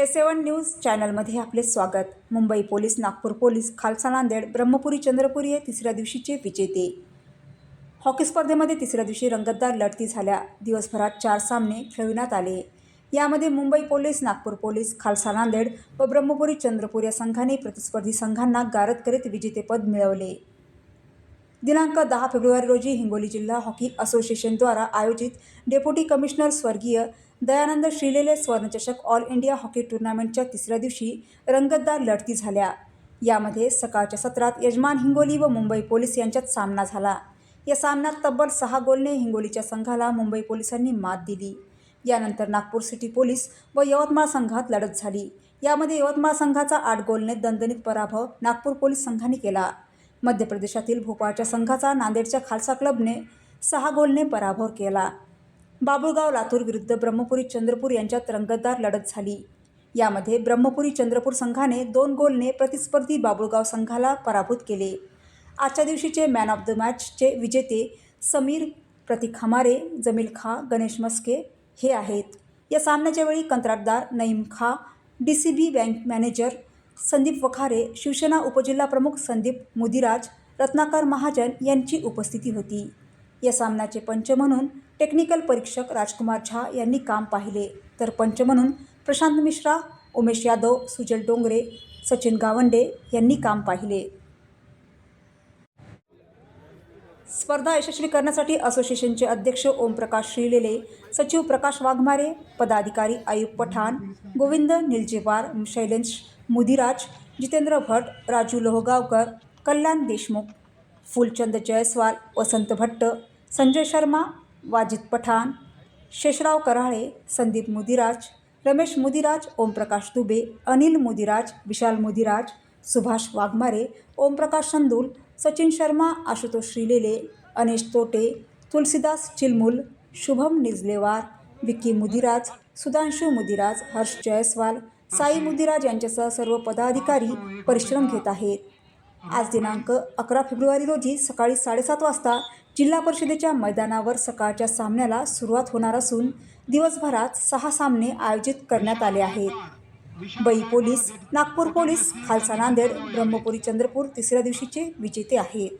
S सेवन news चॅनलमध्ये आपले स्वागत. मुंबई पोलीस नागपूर पोलीस खालसा नांदेड ब्रह्मपुरी चंद्रपुरी हे तिसऱ्या दिवशीचे विजेते. हॉकी स्पर्धेमध्ये तिसऱ्या दिवशी रंगतदार लढती झाल्या. दिवसभरात चार सामने खेळविण्यात आले. यामध्ये मुंबई पोलीस नागपूर पोलीस खालसा नांदेड व ब्रह्मपुरी चंद्रपूर या संघाने प्रतिस्पर्धी संघांना गारद करीत विजेतेपद मिळवले. दिनांक दहा फेब्रुवारी रोजी हिंगोली जिल्हा हॉकी असोसिएशनद्वारा आयोजित डेप्युटी कमिशनर स्वर्गीय दयानंद श्रीलेले स्वर्णचषक ऑल इंडिया हॉकी टुर्नामेंटच्या तिसऱ्या दिवशी रंगतदार लढती झाल्या. यामध्ये सकाळच्या सत्रात यजमान हिंगोली व मुंबई पोलीस यांच्यात सामना झाला. या सामन्यात तब्बल सहा गोलने हिंगोलीच्या संघाला मुंबई पोलिसांनी मात दिली. यानंतर नागपूर सिटी पोलीस व यवतमाळ संघात लढत झाली. यामध्ये यवतमाळ संघाचा आठ गोलने दणदणीत पराभव नागपूर पोलीस संघाने केला. मध्य प्रदेशातील भोपाळच्या संघाचा नांदेडच्या खालसा क्लबने सहा गोलने पराभव केला. बाबुळगाव लातूर विरुद्ध ब्रह्मपुरी चंद्रपूर यांच्यात रंगतदार लढत झाली. यामध्ये ब्रह्मपुरी चंद्रपूर संघाने दोन गोलने प्रतिस्पर्धी बाबुळगाव संघाला पराभूत केले. आजच्या दिवशीचे मॅन ऑफ द मॅचचे विजेते समीर प्रतीक हमारे जमील खा गणेश मस्के हे आहेत. या सामन्याच्या वेळी कंत्राटदार Naeem Kha D C B bank manager Sandeep Vakhare Shivsena उपजिल्हाप्रमुख Sandeep Mudiraj Ratnakar Mahajan यांची उपस्थिती होती. या सामन्याचे पंच म्हणून टेक्निकल परीक्षक राजकुमार झा यांनी काम पाहिले. तर पंच म्हणून प्रशांत मिश्रा उमेश यादव सुजल डोंगरे सचिन गावंडे यांनी काम पाहिले. स्पर्धा यशस्वी करण्यासाठी असोसिएशनचे अध्यक्ष ओमप्रकाश श्रीलेले सचिव प्रकाश वाघमारे पदाधिकारी आयुब पठाण गोविंद निलजेवार शैलेश मुदिराज जितेंद्र भट राजू लोहगावकर कल्याण देशमुख फुलचंद जयस्वाल वसंत भट्ट संजय शर्मा वाजिद पठाण शेषराव कराळे संदीप मुदिराज रमेश मुदिराज ओमप्रकाश दुबे अनिल मुदिराज विशाल मुदिराज सुभाष वाघमारे ओमप्रकाश संदूल सचिन शर्मा आशुतोष श्रीलेले अनेश तोटे तुलसीदास चिलमुल शुभम निजलेवार विक्की मुदिराज सुधांशू मुदिराज हर्ष जयस्वाल साई मुदिराज यांच्यासह सर्व पदाधिकारी परिश्रम घेत आहेत. आज दिनांक अकरा फेब्रुवारी रोजी सकाळी साडेसात वाजता जिल्हा परिषदेच्या मैदानावर सकाळच्या सामन्याला सुरुवात होणार असून दिवसभरात सहा सामने आयोजित करण्यात आले आहेत. बई पोलीस नागपूर पोलीस खालसा नांदेड ब्रह्मपुरी चंद्रपूर तिसऱ्या दिवशीचे विजेते आहेत.